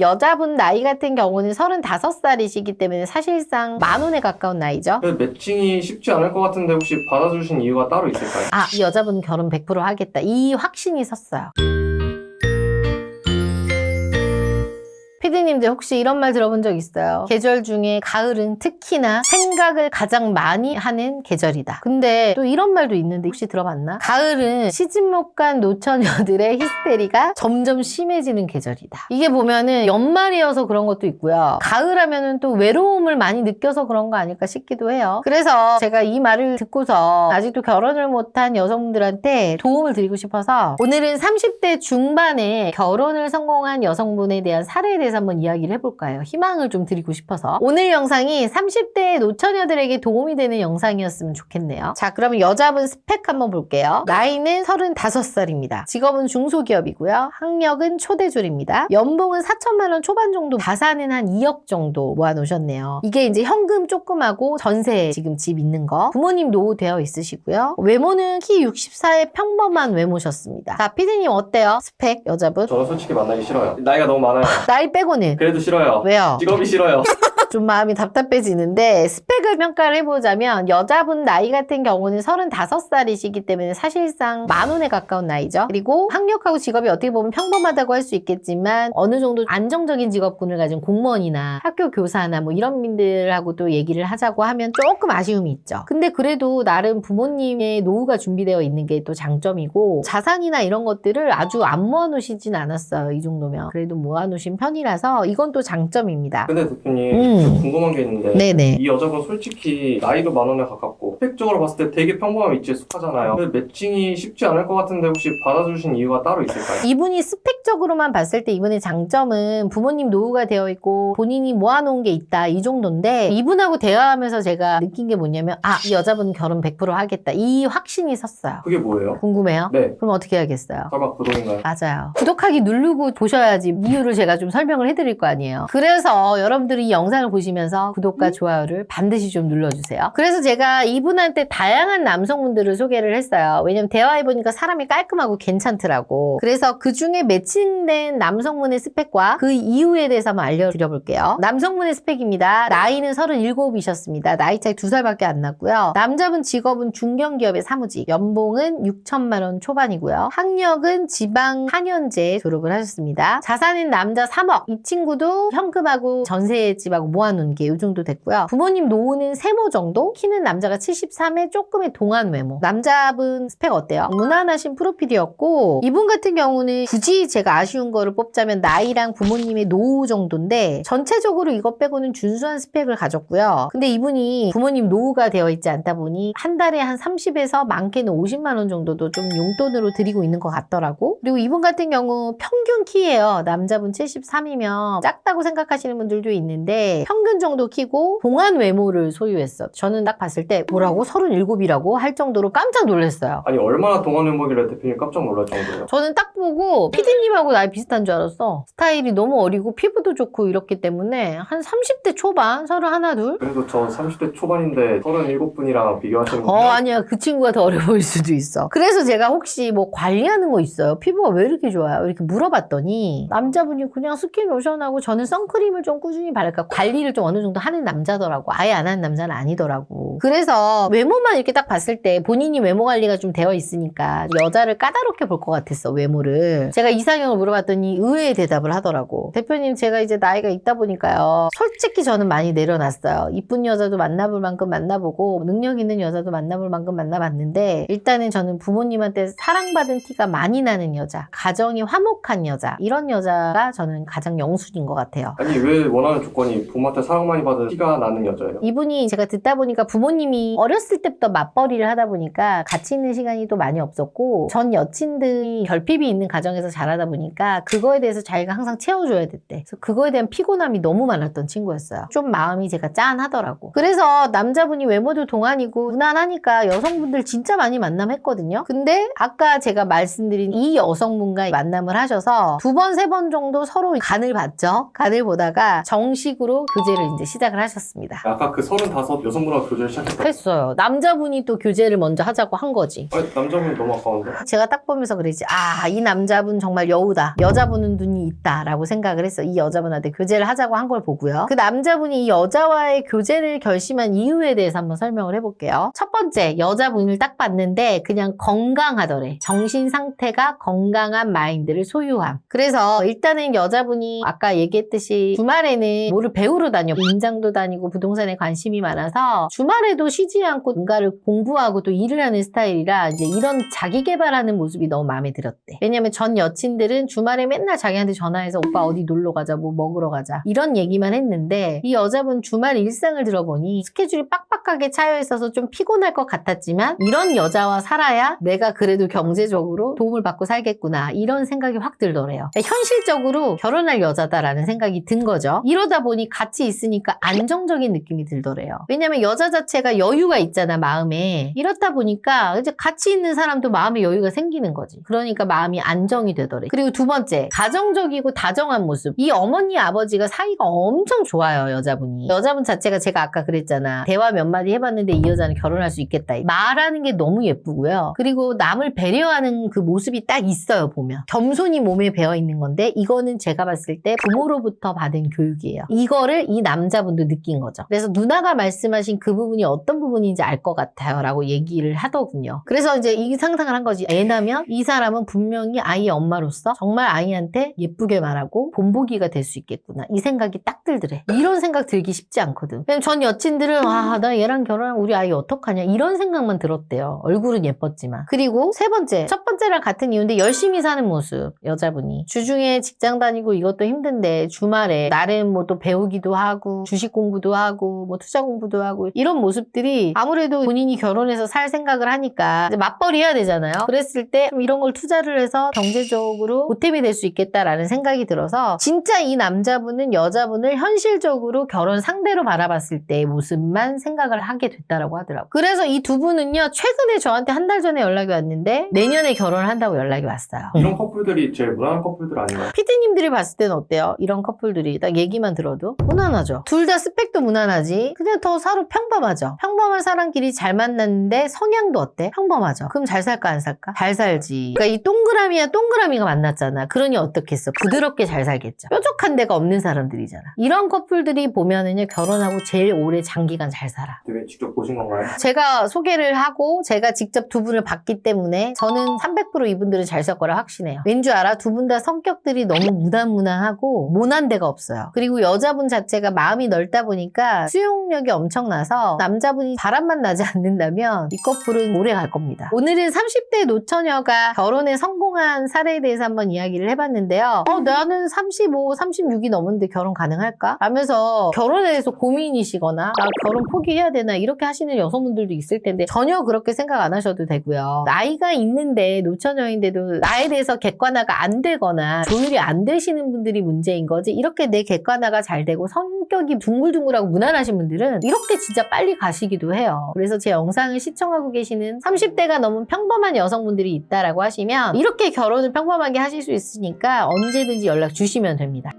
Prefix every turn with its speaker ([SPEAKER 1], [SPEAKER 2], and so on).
[SPEAKER 1] 여자분 나이 같은 경우는 35살이시기 때문에 사실상 만 원에 가까운 나이죠.
[SPEAKER 2] 그 매칭이 쉽지 않을 것 같은데 혹시 받아주신 이유가 따로 있을까요?
[SPEAKER 1] 아, 이 여자분 결혼 100% 하겠다. 이 확신이 섰어요. 피디님들 혹시 이런 말 들어본 적 있어요? 계절 중에 가을은 특히나 생각을 가장 많이 하는 계절이다. 근데 또 이런 말도 있는데 혹시 들어봤나? 가을은 시집 못 간 노처녀들의 히스테리가 점점 심해지는 계절이다. 이게 보면은 연말이어서 그런 것도 있고요. 가을 하면은 또 외로움을 많이 느껴서 그런 거 아닐까 싶기도 해요. 그래서 제가 이 말을 듣고서 아직도 결혼을 못한 여성분들한테 도움을 드리고 싶어서 오늘은 30대 중반에 결혼을 성공한 여성분에 대한 사례에 대해서 한번 이야기를 해볼까 해요. 희망을 좀 드리고 싶어서. 오늘 영상이 30대 노처녀들에게 도움이 되는 영상이었으면 좋겠네요. 자, 그러면 여자분 스펙 한번 볼게요. 나이는 35살입니다. 직업은 중소기업이고요. 학력은 초대졸입니다. 연봉은 4천만 원 초반 정도, 자산은 한 2억 정도 모아놓으셨네요. 이게 이제 현금 조금하고 전세 지금 집 있는 거. 부모님 노후 되어 있으시고요. 외모는 키 64의 평범한 외모셨습니다. 자, 피디님 어때요? 스펙 여자분?
[SPEAKER 2] 저는 솔직히 만나기 싫어요. 나이가 너무 많아요.
[SPEAKER 1] 나이 빼고 는
[SPEAKER 2] 그래도 싫어요.
[SPEAKER 1] 왜요?
[SPEAKER 2] 직업이 싫어요.
[SPEAKER 1] 좀 마음이 답답해지는데 스펙을 평가를 해보자면 여자분 나이 같은 경우는 35살이시기 때문에 사실상 만 원에 가까운 나이죠. 그리고 학력하고 직업이 어떻게 보면 평범하다고 할 수 있겠지만 어느 정도 안정적인 직업군을 가진 공무원이나 학교 교사나 뭐 이런 분들하고 또 얘기를 하자고 하면 조금 아쉬움이 있죠. 근데 그래도 나름 부모님의 노후가 준비되어 있는 게 또 장점이고 자산이나 이런 것들을 아주 안 모아놓으시진 않았어요. 이 정도면. 그래도 모아놓으신 편이라서 이건 또 장점입니다.
[SPEAKER 2] 근데 대표님
[SPEAKER 1] 음.
[SPEAKER 2] 좀 궁금한 게 있는데
[SPEAKER 1] 네네.
[SPEAKER 2] 이 여자분 솔직히 나이도 만 원에 가깝고 스펙적으로 봤을 때 되게 평범한 위치에 속하잖아요. 근데 매칭이 쉽지 않을 것 같은데 혹시 받아주신 이유가 따로 있을까요?
[SPEAKER 1] 이분이 스펙적으로만 봤을 때 이분의 장점은 부모님 노후가 되어 있고 본인이 모아놓은 게 있다 이 정도인데 이분하고 대화하면서 제가 느낀 게 뭐냐면 아 이 여자분 결혼 100% 하겠다 이 확신이 섰어요
[SPEAKER 2] 그게 뭐예요?
[SPEAKER 1] 궁금해요?
[SPEAKER 2] 네.
[SPEAKER 1] 그럼 어떻게 해야겠어요?
[SPEAKER 2] 설마 그 돈인가요?
[SPEAKER 1] 맞아요. 구독하기 누르고 보셔야지 이유를 제가 좀 설명을 해드릴 거 아니에요. 그래서 여러분들이 이 영상을 보시면서 구독과 좋아요를 반드시 좀 눌러주세요. 그래서 제가 이분 한테 다양한 남성분들을 소개를 했어요. 왜냐면 대화해보니까 사람이 깔끔하고 괜찮더라고. 그래서 그 중에 매칭된 남성분의 스펙과 그 이유에 대해서 한번 알려드려볼게요. 남성분의 스펙입니다. 나이는 37이셨습니다. 나이 차이 2살밖에 안 났고요. 남자분 직업은 중견기업의 사무직. 연봉은 6천만 원 초반이고요. 학력은 지방 한연제 졸업을 하셨습니다. 자산은 남자 3억. 이 친구도 현금하고 전세집하고 모아놓은 게이 정도 됐고요. 부모님 노후는 세모 정도? 키는 남자가 73에 조금의 동안 외모. 남자분 스펙 어때요? 무난하신 프로필이었고 이분 같은 경우는 굳이 제가 아쉬운 거를 뽑자면 나이랑 부모님의 노후 정도인데 전체적으로 이것 빼고는 준수한 스펙을 가졌고요. 근데 이분이 부모님 노후가 되어 있지 않다 보니 한 달에 한 30에서 많게는 50만 원 정도도 좀 용돈으로 드리고 있는 것 같더라고. 그리고 이분 같은 경우 평균 키예요. 남자분 73이면 작다고 생각하시는 분들도 있는데 평균 정도 키고 동안 외모를 소유했어. 저는 딱 봤을 때 뭐라고 37이라고 할 정도로 깜짝 놀랐어요.
[SPEAKER 2] 아니 얼마나 동안 외모길래 대표님 깜짝 놀랄 정도예요?
[SPEAKER 1] 저는 딱 보고 피디님하고 나이 비슷한 줄 알았어. 스타일이 너무 어리고 피부도 좋고 이렇기 때문에 한 30대 초반, 31, 둘?
[SPEAKER 2] 그래도 저 30대 초반인데 37분이랑 비교하시는
[SPEAKER 1] 어,
[SPEAKER 2] 거
[SPEAKER 1] 아니야. 그 친구가 더 어려 보일 수도 있어. 그래서 제가 혹시 뭐 관리하는 거 있어요? 피부가 왜 이렇게 좋아요? 이렇게 물어봤더니 남자분이 그냥 스킨 로션하고 저는 선크림을 좀 꾸준히 바를까 관리를 좀 어느 정도 하는 남자더라고. 아예 안 하는 남자는 아니더라고. 그래서 외모만 이렇게 딱 봤을 때 본인이 외모 관리가 좀 되어 있으니까 여자를 까다롭게 볼 것 같았어, 외모를. 제가 이상형을 물어봤더니 의외의 대답을 하더라고. 대표님, 제가 이제 나이가 있다 보니까요. 솔직히 저는 많이 내려놨어요. 이쁜 여자도 만나볼 만큼 만나보고 능력 있는 여자도 만나볼 만큼 만나봤는데 일단은 저는 부모님한테 사랑받은 티가 많이 나는 여자, 가정이 화목한 여자 이런 여자가 저는 가장 영순인 것 같아요.
[SPEAKER 2] 아니 왜 원하는 조건이 부모한테 사랑 많이 받은 티가 나는 여자예요?
[SPEAKER 1] 이분이 제가 듣다 보니까 부모님이 어렸을 때부터 맞벌이를 하다 보니까 같이 있는 시간이 또 많이 없었고 전 여친들이 결핍이 있는 가정에서 자라다 보니까 그거에 대해서 자기가 항상 채워줘야 됐대. 그래서 그거에 대한 피곤함이 너무 많았던 친구였어요. 좀 마음이 제가 짠하더라고. 그래서 남자분이 외모도 동안이고 무난하니까 여성분들 진짜 많이 만남했거든요. 근데 아까 제가 말씀드린 이 여성분과 만남을 하셔서 두 번, 세 번 정도 서로 간을 봤죠. 간을 보다가 정식으로 교제를 이제 시작을 하셨습니다.
[SPEAKER 2] 아까 그 35 여성분하고 교제를 시작했다.
[SPEAKER 1] 했어. 없어요. 남자분이 또 교제를 먼저 하자고 한 거지.
[SPEAKER 2] 아니, 남자분이 너무 아까운데?
[SPEAKER 1] 제가 딱 보면서 그랬지. 아, 이 남자분 정말 여우다. 여자분은 눈이 있다라고 생각을 했어. 이 여자분한테 교제를 하자고 한 걸 보고요. 그 남자분이 이 여자와의 교제를 결심한 이유에 대해서 한번 설명을 해볼게요. 첫 번째, 여자분을 딱 봤는데 그냥 건강하더래. 정신 상태가 건강한 마인드를 소유함. 그래서 일단은 여자분이 아까 얘기했듯이 주말에는 뭐를 배우러 다녀. 임장도 다니고 부동산에 관심이 많아서 주말에 도 쉬지 않고 뭔가를 공부하고 또 일을 하는 스타일이라 이제 이런 자기 개발하는 모습이 너무 마음에 들었대. 왜냐면 전 여친들은 주말에 맨날 자기한테 전화해서 오빠 어디 놀러 가자, 뭐 먹으러 가자 이런 얘기만 했는데 이 여자분 주말 일상을 들어보니 스케줄이 빡빡하게 차여 있어서 좀 피곤할 것 같았지만 이런 여자와 살아야 내가 그래도 경제적으로 도움을 받고 살겠구나 이런 생각이 확 들더래요. 그러니까 현실적으로 결혼할 여자다라는 생각이 든 거죠. 이러다 보니 같이 있으니까 안정적인 느낌이 들더래요. 왜냐면 여자 자 체가 여유가 있잖아 마음에 이렇다 보니까 이제 같이 있는 사람도 마음에 여유가 생기는 거지. 그러니까 마음이 안정이 되더래. 그리고 두 번째 가정적이고 다정한 모습. 이 어머니 아버지가 사이가 엄청 좋아요 여자분이. 여자분 자체가 제가 아까 그랬잖아. 대화 몇 마디 해봤는데 이 여자는 결혼할 수 있겠다. 말하는 게 너무 예쁘고요. 그리고 남을 배려하는 그 모습이 딱 있어요 보면. 겸손이 몸에 배어 있는 건데 이거는 제가 봤을 때 부모로부터 받은 교육이에요. 이거를 이 남자분도 느낀 거죠. 그래서 누나가 말씀하신 그 부분이 어떤 부분인지 알 것 같아요. 라고 얘기를 하더군요. 그래서 이제 이 상상을 한 거지. 애 나면 이 사람은 분명히 아이의 엄마로서 정말 아이한테 예쁘게 말하고 본보기가 될 수 있겠구나. 이 생각이 딱 들더래. 이런 생각 들기 쉽지 않거든. 전 여친들은 아, 나 얘랑 결혼하면 우리 아이 어떡하냐. 이런 생각만 들었대요. 얼굴은 예뻤지만. 그리고 세 번째. 첫 번째랑 같은 이유인데 열심히 사는 모습. 여자분이. 주중에 직장 다니고 이것도 힘든데 주말에 나름 뭐 또 배우기도 하고 주식 공부도 하고 뭐 투자 공부도 하고 이런 모습 들이 아무래도 본인이 결혼해서 살 생각을 하니까 맞벌이 해야 되잖아요. 그랬을 때좀 이런 걸 투자를 해서 경제적으로 보탬이 될 수 있겠다라는 생각이 들어서 진짜 이 남자분은 여자분을 현실적으로 결혼 상대로 바라봤을 때의 모습만 생각을 하게 됐다라고 하더라고요. 그래서 이 두 분은요 최근에 저한테 한 달 전에 연락이 왔는데 내년에 결혼을 한다고 연락이 왔어요.
[SPEAKER 2] 이런 커플들이 제일 무난한 커플들 아닌가요?
[SPEAKER 1] 피디님들이 봤을 때는 어때요? 이런 커플들이 딱 얘기만 들어도 무난하죠. 둘 다 스펙도 무난하지. 그냥 더 서로 평범하죠. 평범한 사람끼리 잘 만났는데 성향도 어때? 평범하죠. 그럼 잘 살까 안 살까? 잘 살지. 그러니까 이 동그라미와 동그라미가 만났잖아. 그러니 어떻겠어? 부드럽게 잘 살겠죠. 뾰족한 데가 없는 사람들이잖아. 이런 커플들이 보면은요 결혼하고 제일 오래 장기간 잘 살아.
[SPEAKER 2] 되게 직접 보신 건가요?
[SPEAKER 1] 제가 소개를 하고 제가 직접 두 분을 봤기 때문에 저는 300% 이분들은 잘 살 거라 확신해요. 왠 줄 알아? 두 분 다 성격들이 너무 무난무난하고 모난 데가 없어요. 그리고 여자분 자체가 마음이 넓다 보니까 수용력이 엄청나서 남자분이 바람만 나지 않는다면 이 커플은 오래 갈 겁니다. 오늘은 30대 노처녀가 결혼에 성공한 사례에 대해서 한번 이야기를 해봤는데요. 어, 나는 35, 36이 넘었는데 결혼 가능할까? 하면서 결혼에 대해서 고민이시거나 나 결혼 포기해야 되나 이렇게 하시는 여성분들도 있을 텐데 전혀 그렇게 생각 안 하셔도 되고요. 나이가 있는데 노처녀인데도 나에 대해서 객관화가 안 되거나 조율이 안 되시는 분들이 문제인 거지 이렇게 내 객관화가 잘 되고 성격이 둥글둥글하고 무난하신 분들은 이렇게 진짜 빨리 가시기도 해요. 그래서 제 영상을 시청하고 계시는 30대가 넘은 평범한 여성분들이 있다라고 하시면 이렇게 결혼을 평범하게 하실 수 있으니까 언제든지 연락 주시면 됩니다.